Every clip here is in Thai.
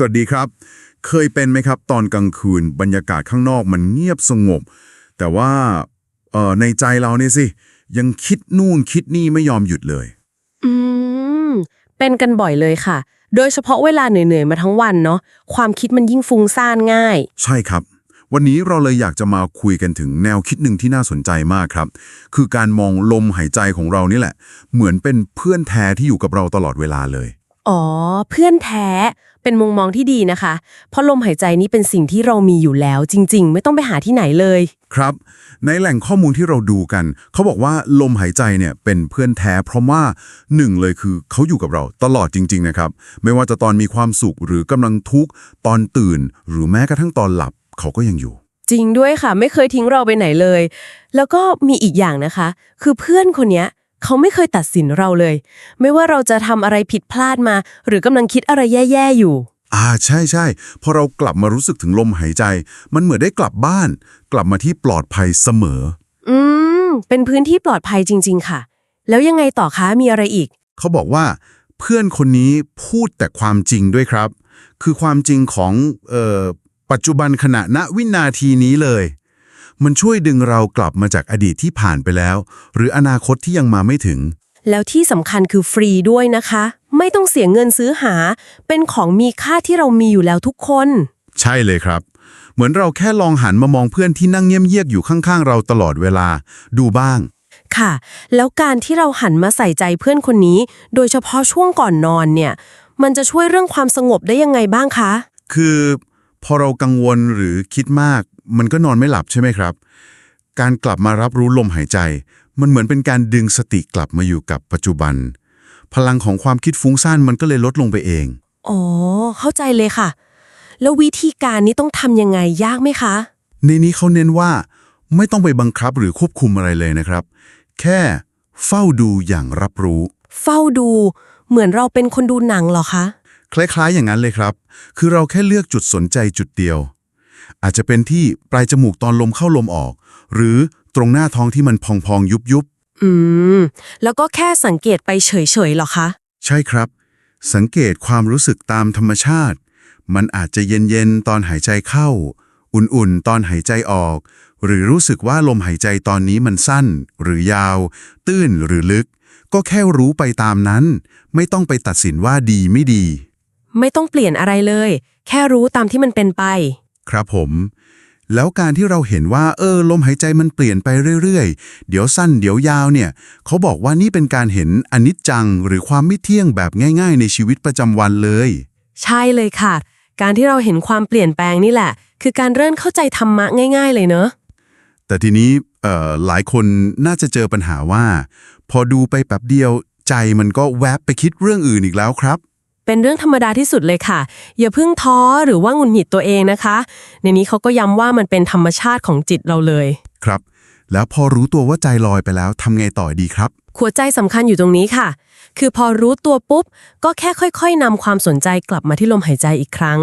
สวัสดีครับ เคยเป็นไหมครับ ตอนกลางคืนบรรยากาศข้างนอกมันเงียบสงบ แต่ว่าเอ่อในใจเราเนี่ยสิ ยังคิดนู่นคิดนี่ไม่ยอมหยุดเลย อืม เป็นกันบ่อยเลยค่ะ โดยเฉพาะเวลาเหนื่อยๆมาทั้งวันเนาะความคิดมันยิ่งฟุ้งซ่านง่าย ใช่ครับวันนี้เราเลยอยากจะมาคุยกันถึงแนวคิดหนึ่งที่น่าสนใจมากครับ คือการมองลมหายใจของเรานี่แหละ เหมือนเป็นเพื่อนแท้ที่อยู่กับเราตลอดเวลาเลย อ๋อ เพื่อนแท้ เป็นมุมมองที่ดีนะคะ เพราะลมหายใจนี้เป็นสิ่งที่เรามีอยู่แล้วจริง ๆ ไม่ต้องไปหาที่ไหนเลย ครับ ในแหล่งข้อมูลที่เราดูกัน เขาบอกว่าลมหายใจเนี่ยเป็นเพื่อนแท้ เพราะว่าหนึ่งเลยคือเขาอยู่กับเราตลอดจริง ๆ นะครับ ไม่ว่าจะตอนมีความสุขหรือกำลังทุกข์ตอนตื่น หรือแม้กระทั่งตอนหลับ เขาก็ยังอยู่ จริงด้วยค่ะ ไม่เคยทิ้งเราไปไหนเลย แล้วก็มีอีกอย่างนะคะ คือเพื่อนคนเนี้ย เขาไม่เคยตัดสินเราเลย ไม่ว่าเราจะทำอะไรผิดพลาดมา หรือกำลังคิดอะไรแย่ๆอยู่ อ่าใช่ใช่พอเรากลับมารู้สึกถึงลมหายใจ มันเหมือนได้กลับบ้าน กลับมาที่ปลอดภัยเสมอ อืม เป็นพื้นที่ปลอดภัยจริง ๆ ค่ะ แล้วยังไงต่อคะมีอะไรอีก เขาบอกว่า เพื่อนคนนี้พูดแต่ความจริงด้วยครับ คือความจริงของเอ่อปัจจุบันขณะณวินาทีนี้เลย มันช่วยดึงเรากลับมาจากอดีตที่ผ่านไปแล้ว หรืออนาคตที่ยังมาไม่ถึง แล้วที่สำคัญคือฟรีด้วยนะคะ ไม่ต้องเสียเงินซื้อหา เป็นของมีค่าที่เรามีอยู่แล้วทุกคน ใช่เลยครับ เหมือนเราแค่ลองหันมามองเพื่อนที่นั่งเงียบเยียกอยู่ข้างๆ เราตลอดเวลา ดูบ้าง ค่ะ แล้วการที่เราหันมาใส่ใจเพื่อนคนนี้ โดยเฉพาะช่วงก่อนนอนเนี่ย มันจะช่วยเรื่องความสงบได้ยังไงบ้างคะ คือ พอเรากังวลหรือคิดมาก มันก็นอนไม่หลับใช่ไหมครับ การกลับมารับรู้ลมหายใจ มันเหมือนเป็นการดึงสติกลับมาอยู่กับปัจจุบัน พลังของความคิดฟุ้งซ่านมันก็เลยลดลงไปเอง อ๋อ เข้าใจเลยค่ะ แล้ววิธีการนี้ต้องทำยังไงยากไหมคะ ในนี้เขาเน้นว่า ไม่ต้องไปบังคับหรือควบคุมอะไรเลยนะครับ แค่เฝ้าดูอย่างรับรู้ เฝ้าดูเหมือนเราเป็นคนดูหนังเหรอคะ คล้ายๆอย่างนั้นเลยครับ คือเราแค่เลือกจุดสนใจจุดเดียว อาจจะเป็นที่ปลายจมูกตอนลมเข้าลมออก หรือตรงหน้าท้องที่มันพองๆยุบอืม แล้วก็แค่สังเกตไปเฉยๆเหรอคะๆใช่ครับ สังเกตความรู้สึกตามธรรมชาติ มันอาจจะเย็นๆ ตอนหายใจเข้า อุ่นๆ ตอนหายใจออก หรือรู้สึกว่าลมหายใจตอนนี้มันสั้น หรือยาว ตื้นหรือลึก ก็แค่รู้ไปตามนั้น ไม่ต้องไปตัดสินว่าดีไม่ดี ไม่ต้องเปลี่ยนอะไรเลย แค่รู้ตามที่มันเป็นไป ครับผมแล้วการที่เราเห็นว่าเออลมหายใจมันเปลี่ยนไปเรื่อยๆ เดี๋ยวสั้นเดี๋ยวยาวเนี่ย เขาบอกว่านี่เป็นการเห็นอนิจจังหรือความไม่เที่ยงแบบง่าย ๆ ในชีวิตประจำวันเลย ใช่เลยค่ะ การที่เราเห็นความเปลี่ยนแปลงนี่แหละ คือการเริ่มเข้าใจธรรมะง่าย ๆ เลยเนอะแต่ทีนี้เอ่อหลายคนน่าจะเจอปัญหาว่า พอดูไปแป๊บเดียวใจมันก็แวบไปคิดเรื่องอื่นอีกแล้วครับ เป็นเรื่องธรรมดาที่สุดเลยค่ะ อย่าเพิ่งท้อหรือว่าหงุดหงิดตัวเองนะคะ ในนี้เขาก็ย้ำว่ามันเป็นธรรมชาติของจิตเราเลย ครับ แล้วพอรู้ตัวว่าใจลอยไปแล้วทำไงต่อดีครับ หัวใจสำคัญอยู่ตรงนี้ค่ะ คือพอรู้ตัวปุ๊บ ก็แค่ค่อย ๆนำความสนใจกลับมาที่ลมหายใจอีกครั้ง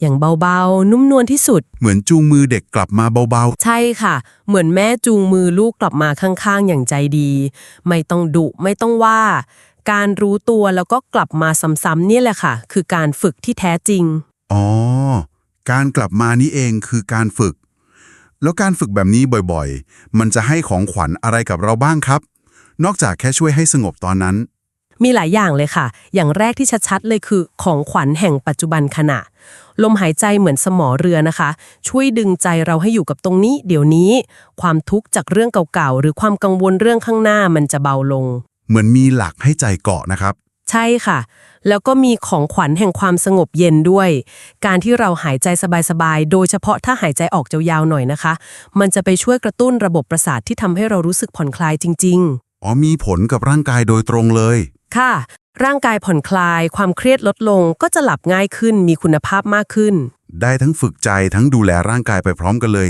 อย่างเบาๆ นุ่มนวลที่สุด เหมือนจูงมือเด็กกลับมาเบาใช่ค่ะ เหมือนแม่จูงมือลูกกลับมาข้างๆ อย่างใจดี ไม่ต้องดุไม่ต้องว่า การรู้ตัวแล้วก็กลับมาซ้ำๆเนี่ยแหละค่ะ คือการฝึกที่แท้จริงๆอ๋อ การกลับมานี่เองคือการฝึก แล้วการฝึกแบบนี้บ่อยๆ มันจะให้ของขวัญอะไรกับเราบ้างครับ นอกจากแค่ช่วยให้สงบตอนนั้น มีหลายอย่างเลยค่ะ อย่างแรกที่ชัดๆเลยคือของขวัญแห่งปัจจุบันขณะ ลมหายใจเหมือนสมอเรือนะคะ ช่วยดึงใจเราให้อยู่กับตรงนี้ เดี๋ยวนี้ ความทุกข์จากเรื่องเก่าๆ หรือความกังวลเรื่องข้างหน้ามันจะเบาลง เหมือนมีหลักให้ใจเกาะนะครับ ใช่ค่ะ แล้วก็มีของขวัญแห่งความสงบเย็นด้วย การที่เราหายใจสบายๆ โดยเฉพาะถ้าหายใจออกยาวๆหน่อยนะคะ มันจะไปช่วยกระตุ้นระบบประสาทที่ทำให้เรารู้สึกผ่อนคลายจริงอ๋อมีผลกับร่างกายโดยตรงเลยๆค่ะ ร่างกายผ่อนคลาย ความเครียดลดลงก็จะหลับง่ายขึ้น มีคุณภาพมากขึ้น ได้ทั้งฝึกใจทั้งดูแลร่างกายไปพร้อมกันเลย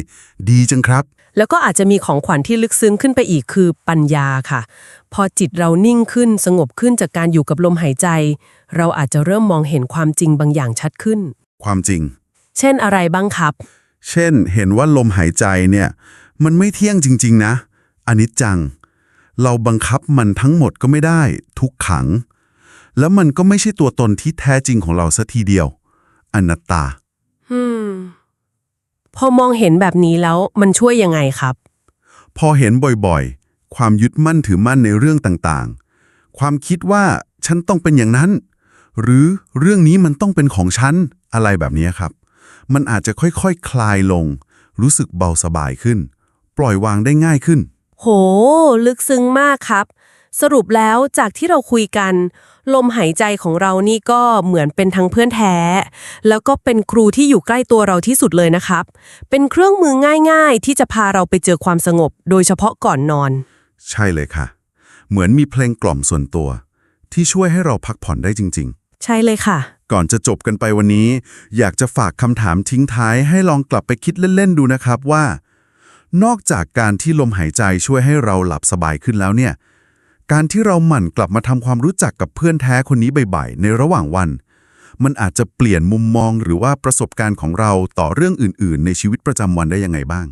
ดีจังครับ แล้วก็อาจจะมีของขวัญที่ลึกซึ้งขึ้นไปอีกคือปัญญาค่ะ พอจิตเรานิ่งขึ้นสงบขึ้นจากการอยู่กับลมหายใจ เราอาจจะเริ่มมองเห็นความจริงบางอย่างชัดขึ้น ความจริง เช่นอะไรบ้างครับ เช่น เห็นว่าลมหายใจเนี่ย มันไม่เที่ยงจริง ๆ นะอนิจจัง เราบังคับมันทั้งหมดก็ไม่ได้ ทุกขัง แล้วมันก็ไม่ใช่ตัวตนที่แท้จริงของเราสัทีเดียว อนัตตาอืมพ อมองเห็นแบบนี้แล้วมันช่วยยังไงครับ พอเห็นบ่อยๆ ความยึดมั่นถือมั่นในเรื่องต่างๆ ความคิดว่าฉันต้องเป็นอย่างนั้น หรือเรื่องนี้มันต้องเป็นของฉัน อะไรแบบนี้ครับ มันอาจจะค่อยๆคคลายลง รู้สึกเบาสบายขึ้น ปล่อยวางได้ง่ายขึ้น โห ลึกซึ้งมากครับ สรุปแล้วจากที่เราคุยกัน ลมหายใจของเรานี่ก็เหมือนเป็นทั้งเพื่อนแท้ แล้วก็เป็นครูที่อยู่ใกล้ตัวเราที่สุดเลยนะครับ เป็นเครื่องมือง่ายๆ ที่จะพาเราไปเจอความสงบ โดยเฉพาะก่อนนอน ใช่เลยค่ะ เหมือนมีเพลงกล่อมส่วนตัว ที่ช่วยให้เราพักผ่อนได้จริง ๆ ใช่เลยค่ะ ก่อนจะจบกันไปวันนี้ อยากจะฝากคำถามทิ้งท้ายให้ลองกลับไปคิดเล่นๆดูนะครับว่า นอกจากการที่ลมหายใจช่วยให้เราหลับสบายขึ้นแล้วเนี่ย การที่เราหมั่นกลับมาทำความรู้จักกับเพื่อนแท้คนนี้บ่อยๆในระหว่างวัน มันอาจจะเปลี่ยนมุมมองหรือว่าประสบการณ์ของเราต่อเรื่องอื่น ๆ ในชีวิตประจำวันได้ยังไงบ้าง